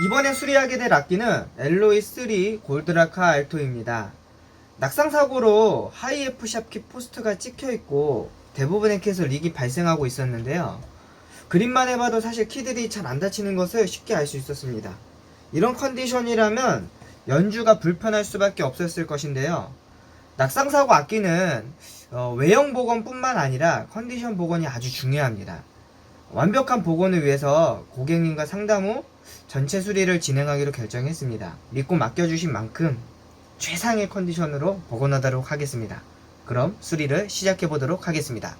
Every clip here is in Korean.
이번에 수리하게 될 악기는 엘로이 3 골드라카 알토입니다. 낙상 사고로 하이 F 샵킷 포스트가 찍혀 있고 대부분의 캣에서 릭이 발생하고 있었는데요. 그림만 해봐도 사실 키들이 잘 안 다치는 것을 쉽게 알 수 있었습니다. 이런 컨디션이라면 연주가 불편할 수밖에 없었을 것인데요. 낙상 사고 악기는 어, 외형 복원뿐만 아니라 컨디션 복원이 아주 중요합니다. 완벽한 복원을 위해서 고객님과 상담 후 전체 수리를 진행하기로 결정했습니다. 믿고 맡겨주신 만큼 최상의 컨디션으로 복원하도록 하겠습니다. 그럼 수리를 시작해 보도록 하겠습니다.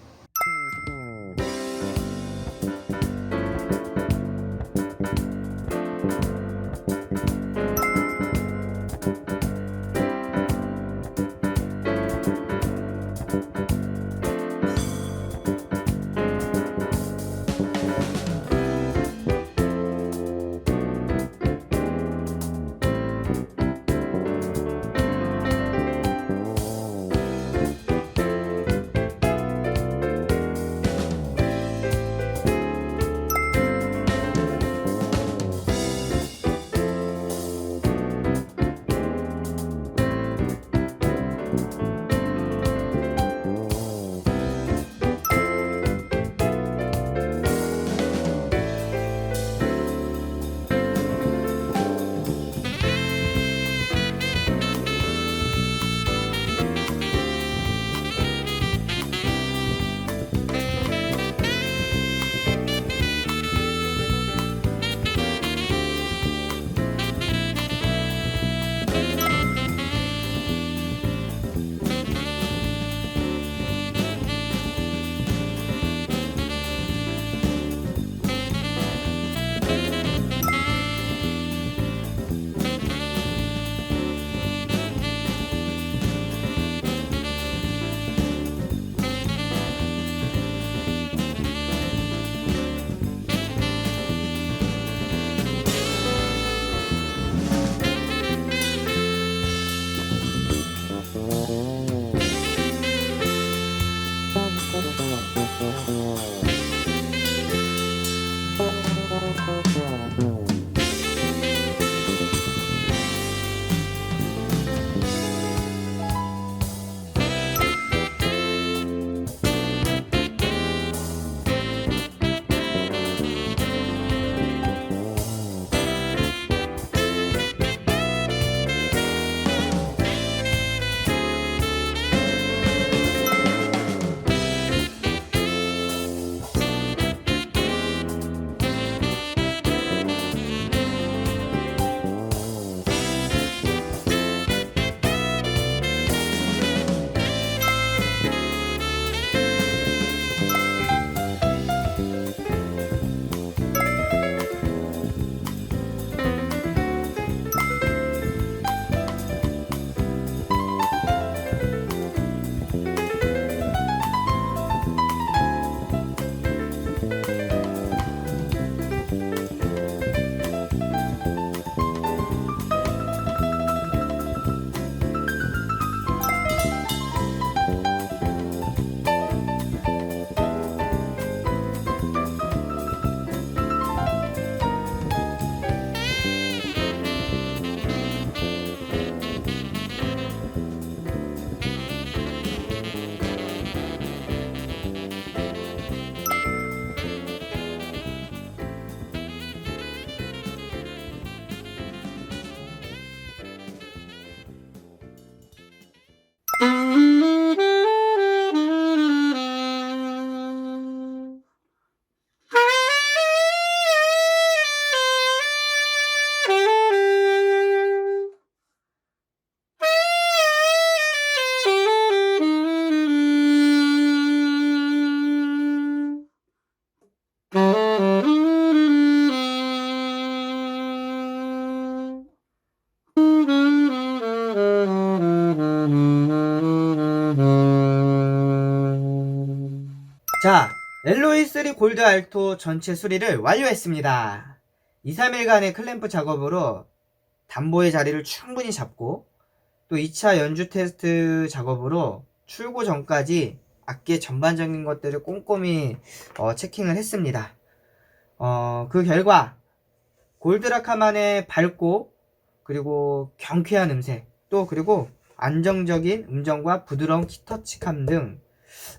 자, 엘로이 3 골드 알토 전체 수리를 완료했습니다. 2, 3일간의 클램프 작업으로 담보의 자리를 충분히 잡고 또 2차 연주 테스트 작업으로 출고 전까지 악기의 전반적인 것들을 꼼꼼히 어, 체킹을 했습니다. 어, 그 결과 골드라카만의 밝고 그리고 경쾌한 음색 또 그리고 안정적인 음정과 부드러운 키터치감 등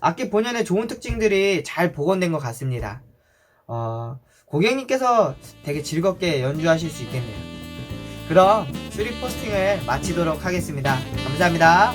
악기 본연의 좋은 특징들이 잘 복원된 것 같습니다. 어, 고객님께서 되게 즐겁게 연주하실 수 있겠네요. 그럼 수리 포스팅을 마치도록 하겠습니다. 감사합니다.